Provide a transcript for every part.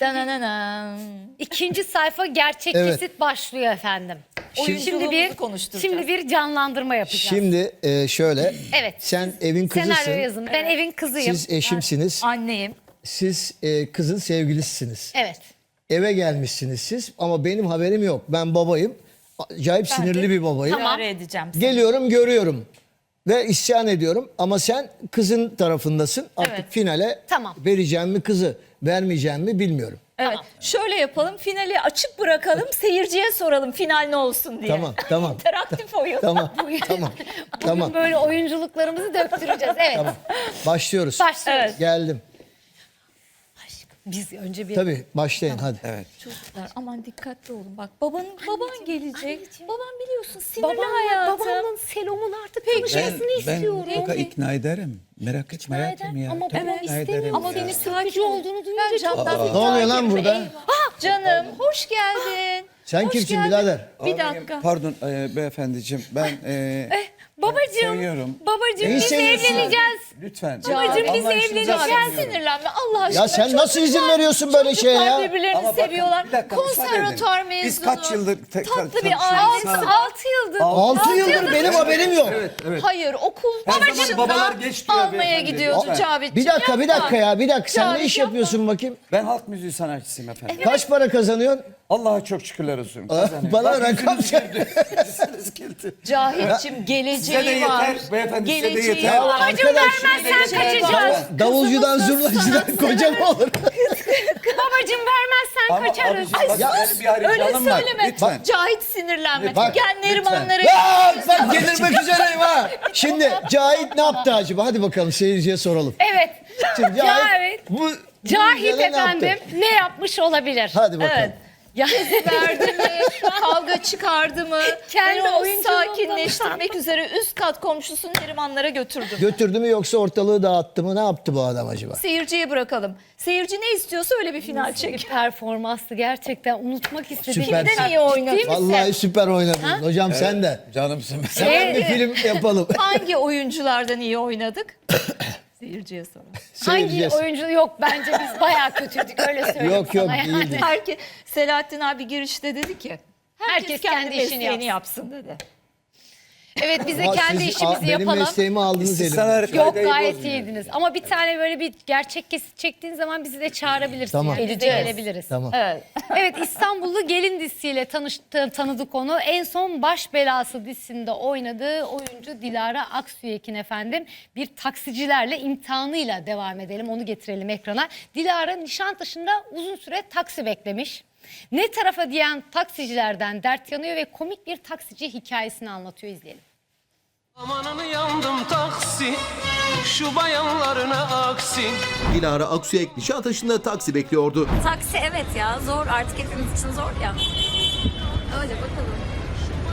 Danananan. İkinci sayfa gerçek Evet. kesit başlıyor efendim. Şimdi- şimdi bir konuşturacağız. şimdi bir canlandırma yapacağız. Şimdi e, şöyle. Evet. Sen evin Senaryo kızısın. yazın. Ben evin kızıyım. Siz eşimsiniz. Anneyim. Siz e, kızın sevgilisisiniz. Evet. Eve gelmişsiniz siz ama benim haberim yok. Ben babayım. Acayip sinirli bir babayım. Tamam. İdare edeceğim seni. Geliyorum görüyorum ve isyan ediyorum ama sen kızın tarafındasın. Artık Evet. finale Tamam. vereceğim mi kızı, vermeyeceğim mi bilmiyorum. Evet. Şöyle yapalım. Finali açık bırakalım. Seyirciye soralım final ne olsun diye. Tamam, tamam. İnteraktif oyun. Tamam, tamam, Bugün tamam, böyle oyunculuklarımızı döktüreceğiz. Evet. tamam. Başlıyoruz. Başlıyoruz. Evet. Geldim. Biz önce bir Tabii başlayın hadi. Evet. Çocuklar aman dikkatli olun. Bak baban baban gelecek. Baban biliyorsun sinirli babamla, hayatım. babamın Selom'un artık tanışmasını Ben istiyorum. mutlaka ikna ederim. Merak etme hayatım ya. Ama Tabii babam ikna istemiyor. ederim Ama beni Sakin olduğunu Ben duyunca çok camdan Ne oluyor lan burada? Ah canım hoş geldin. Sen Hoş kimsin geldin. birader? Bir dakika. Pardon e, beyefendicim ben e, Babacığım, seviyorum. babacığım biz evleneceğiz. Lütfen. Babacığım biz Allah evleneceğiz. seviyorum. sinirlenme Allah aşkına. Ya sen nasıl izin veriyorsun böyle şeye Çocuklar ya? birbirlerini Ama bakın, seviyorlar. bir dakika, müsaade edin. Konservatuar mezunu. Biz kaç yıldır te- Tatlı bir tanışıyoruz? ailesi. Sağ olun. 6 yıldır. 6 yıldır benim haberim yok. Hayır okul Her zaman başında babalar geç diyor almaya beyefendi. gidiyordu Lütfen. Cavit'ciğim. Bir dakika bir yapma. dakika ya bir dakika sen ne iş yapma. yapıyorsun bakayım? Ben halk müziği sanatçısıyım efendim. Kaç para kazanıyorsun? Allah'a çok şükürler olsun. Kazanıyorum. Bana Bak, rakam yüzünüz güldü. Yüzünüz güldü. Cahit'cim geleceği Size de var. yeter, beyefendi, size de Geleceği yeter. var. Arkadaş vermezsen kaçacağız. davulcudan zurnacıdan koca mı olur? Babacığım vermezsen Ama kaçarız. abiciğim bak Ya, benim bir Öyle var. söyleme. Lütfen. Cahit sinirlenme. Bak, Gel Nerimanlara. Ya bak delirmek üzereyim ha. Şimdi Cahit ne yaptı acaba? Hadi bakalım seyirciye soralım. Evet. Şimdi Cahit, Cahit. bu bu Cahit güzele ne yaptı? efendim ne yapmış olabilir? Hadi bakalım. Evet. Ya, verdi mi? Kavga çıkardı mı? Kendi ben onu sakinleştirmek üzere üst kat komşusu Nerimanlara götürdüm. Götürdü mü yoksa ortalığı dağıttı mı? Ne yaptı bu adam acaba? Seyirciye bırakalım. Seyirci ne istiyorsa öyle bir final bir çek. performanstı gerçekten unutmak istediğim. Süper. Kimden iyi oynadın? Vallahi süper oynadın. Hocam sen de. Canımsın. Hemen bir film yapalım. Hangi oyunculardan iyi oynadık? Seyirciye sorun. Hangi Seyirciye- oyuncu yok bence biz bayağı kötüydük öyle söyleyeyim Yok, yok, sana yani. değildik. Herke, Selahattin abi girişte dedi ki herkes, Herkes kendi, kendi işini yapsın dedi. Evet biz de Ama kendi siz- işimizi Aa, benim yapalım. mesleğimi aldınız elimden. Yok gayet bozmuyor. iyiydiniz. Ama bir tane böyle bir gerçek kesit çektiğin zaman bizi de çağırabilirsin. Tamam. Yani. Biz de gelebiliriz. Tamam. Evet. Evet İstanbullu Gelin dizisiyle tanıştı, tanıdık onu. En son Baş Belası dizisinde oynadığı oyuncu Dilara Aksüyek'in efendim bir taksicilerle imtihanıyla devam edelim. Onu getirelim ekrana. Dilara Nişantaşı'nda uzun süre taksi beklemiş. Ne tarafa diyen taksicilerden dert yanıyor ve komik bir taksici hikayesini anlatıyor izleyelim. Amanını yandım taksi Şu bayanlarına aksi Dilara Aksüyek Nişantaşı'nda taksi bekliyordu. Taksi evet ya zor artık hepimiz için zor ya. Öyle bakalım.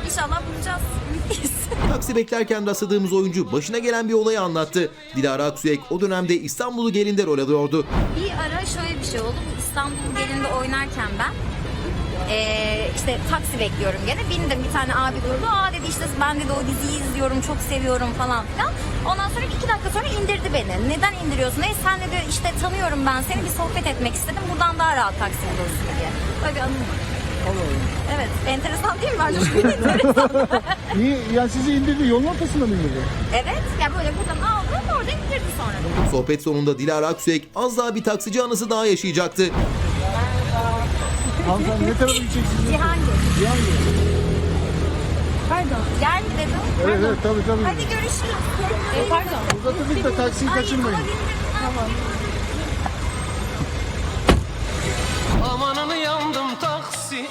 İnşallah bulacağız. Taksi beklerken rastladığımız oyuncu başına gelen bir olayı anlattı. Dilara Aksüyek o dönemde İstanbul'u gelinde rol alıyordu. Bir ara şöyle bir şey oldu. Bu İstanbul gelinde oynarken ben eee, işte taksi bekliyorum gene. Bindim bir tane abi durdu. Aa dedi işte ben dedi o diziyi izliyorum çok seviyorum falan filan. Ondan sonra iki dakika sonra indirdi beni. Neden indiriyorsun? E sen dedi işte tanıyorum ben seni bir sohbet etmek istedim. Buradan daha rahat taksi bulursun diye. Böyle bir anım var. Evet enteresan değil mi? Bence çok enteresan. İyi, yani sizi indirdi, yolun ortasında mı indirdi? Evet. Ya böyle buradan aldı orada indirdi sonra. Sohbet sonunda Dilara Aksüyek az daha bir taksici anısı daha yaşayacaktı. Hanımefendi ne tarafa gideceksiniz? Cihangir. Cihangir. Pardon. Gel mi dedim? Evet, evet, tabii tabii. Hadi görüşürüz. E, pardon. Uzatırdık da taksiyi kaçırmayın. Tamam. Amanını yandım taksi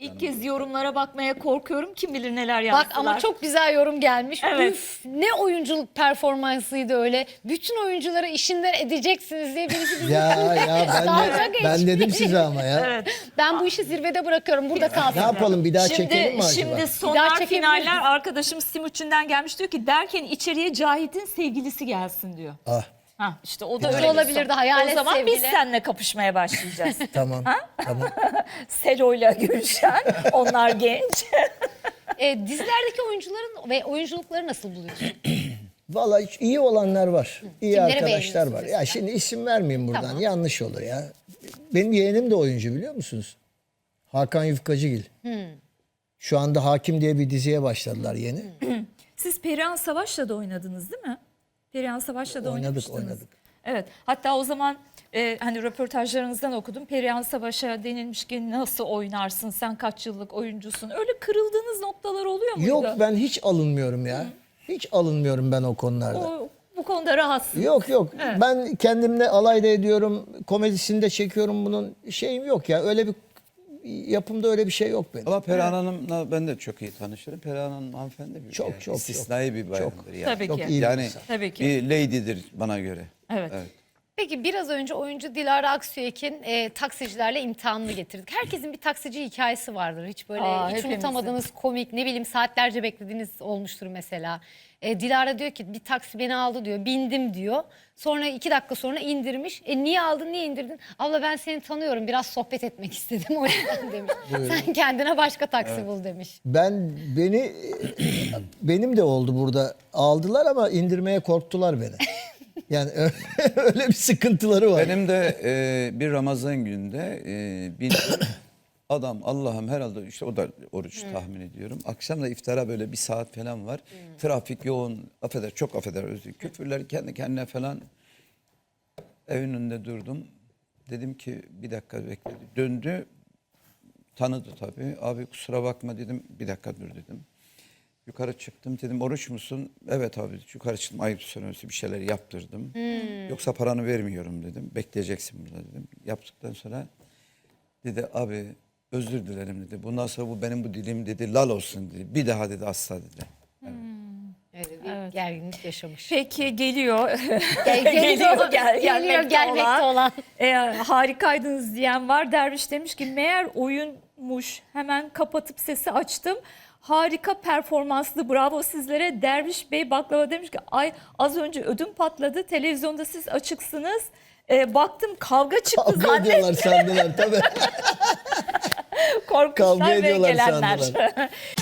İlk kez yorumlara bakmaya korkuyorum. Kim bilir neler Bak yazdılar. ama çok güzel yorum gelmiş. Evet. Üf, ne oyunculuk performansıydı öyle. Bütün oyuncuları işinden edeceksiniz diye birisi bizi Ya ya ben Dalga de, ben geçmiş. dedim size ama ya. Ben bu işi zirvede bırakıyorum. Burada kalsın. Ne yapalım bir daha Şimdi, çekelim mi acaba? şimdi Bir daha sonlar çekebilir finaller arkadaşım Simuçin'den gelmiş diyor ki derken içeriye Cahit'in sevgilisi gelsin diyor. Ah Ha işte o da Öyle bir olabilirdi, son. hayalet O zaman sevgili. biz seninle kapışmaya başlayacağız. tamam. tamam. Selo'yla Gülşen. Onlar genç. E, dizilerdeki oyuncuların ve oyunculukları nasıl buluyorsun? Vallahi hiç iyi olanlar var. İyi Kimleri arkadaşlar var. Ya şimdi isim vermeyeyim buradan. Tamam. Yanlış olur ya. Benim yeğenim de oyuncu biliyor musunuz? Hakan Yufkacıgil. Hmm. Şu anda Hakim diye bir diziye başladılar yeni. Siz Perihan Savaş'la da oynadınız değil mi? Perihan Savaş'la da Oynadık, oynamıştınız. oynadık. Evet. Hatta o zaman e, hani röportajlarınızdan okudum. Perihan Savaş'a denilmiş ki nasıl oynarsın sen kaç yıllık oyuncusun. Öyle kırıldığınız noktalar oluyor muydu? Yok ben hiç alınmıyorum ya. Hiç alınmıyorum ben o konularda. O, bu konuda rahatsın. Yok yok. Ben kendimle alay da ediyorum. Komedisini de çekiyorum bunun. Şeyim yok ya. Öyle bir yapımda öyle bir şey yok benim. Ama Perihan Hanım'la ben de çok iyi tanışırım. Perihan Hanım hanımefendi bir Çok, yani çok, istisnai bir bayandır yani. Tabii Çok ki. iyi bir Yani. Tabii ki. bir lady'dir bana göre. Evet. Peki biraz önce oyuncu Dilara Aksüyek'in e, taksicilerle imtihanını getirdik. Herkesin bir taksici hikayesi vardır. Hiç böyle Aa, hiç hepimizin. unutamadığınız komik ne bileyim saatlerce beklediğiniz olmuştur mesela. E, Dilara diyor ki bir taksi beni aldı diyor. Bindim diyor. Sonra iki dakika sonra indirmiş. E niye aldın niye indirdin? Abla ben seni tanıyorum biraz sohbet etmek istedim o yüzden demiş. Sen kendine başka taksi bul demiş. Ben beni benim de oldu burada. Aldılar ama indirmeye korktular beni. Yani öyle bir sıkıntıları var. Benim de e, bir Ramazan gününde e, bir adam Allah'ım herhalde işte o da oruç tahmin ediyorum. Akşam da iftara böyle bir saat falan var. Trafik yoğun affeder çok affeder özür küfürler kendi kendine falan evin önünde durdum. Dedim ki bir dakika bekle. Döndü tanıdı tabii. Abi kusura bakma dedim. Bir dakika dur dedim. Yukarı çıktım dedim oruç musun? Evet abi yukarı çıktım ayıp söylemesi bir şeyler yaptırdım. Yoksa paranı vermiyorum dedim. Bekleyeceksin burada dedim. Yaptıktan sonra dedi abi özür dilerim dedi. Bundan sonra bu benim bu dilim dedi lal olsun dedi. Bir daha dedi asla dedi. Bir gerginlik yaşamış. Peki geliyor. Gel- geliyor, gel- geliyor, gelmekte gelmekte olan. olan. E, harikaydınız diyen var. Derviş demiş ki meğer oyunmuş. Hemen kapatıp sesi açtım. Harika performanslı bravo sizlere. Derviş Bey baklava demiş ki ay az önce ödüm patladı. Televizyonda siz açıksınız. E, baktım kavga çıktı Kavga zannettim. ediyorlar sandılar tabii. Korkmuşlar Kavga ve ediyorlar gelenler. sandılar.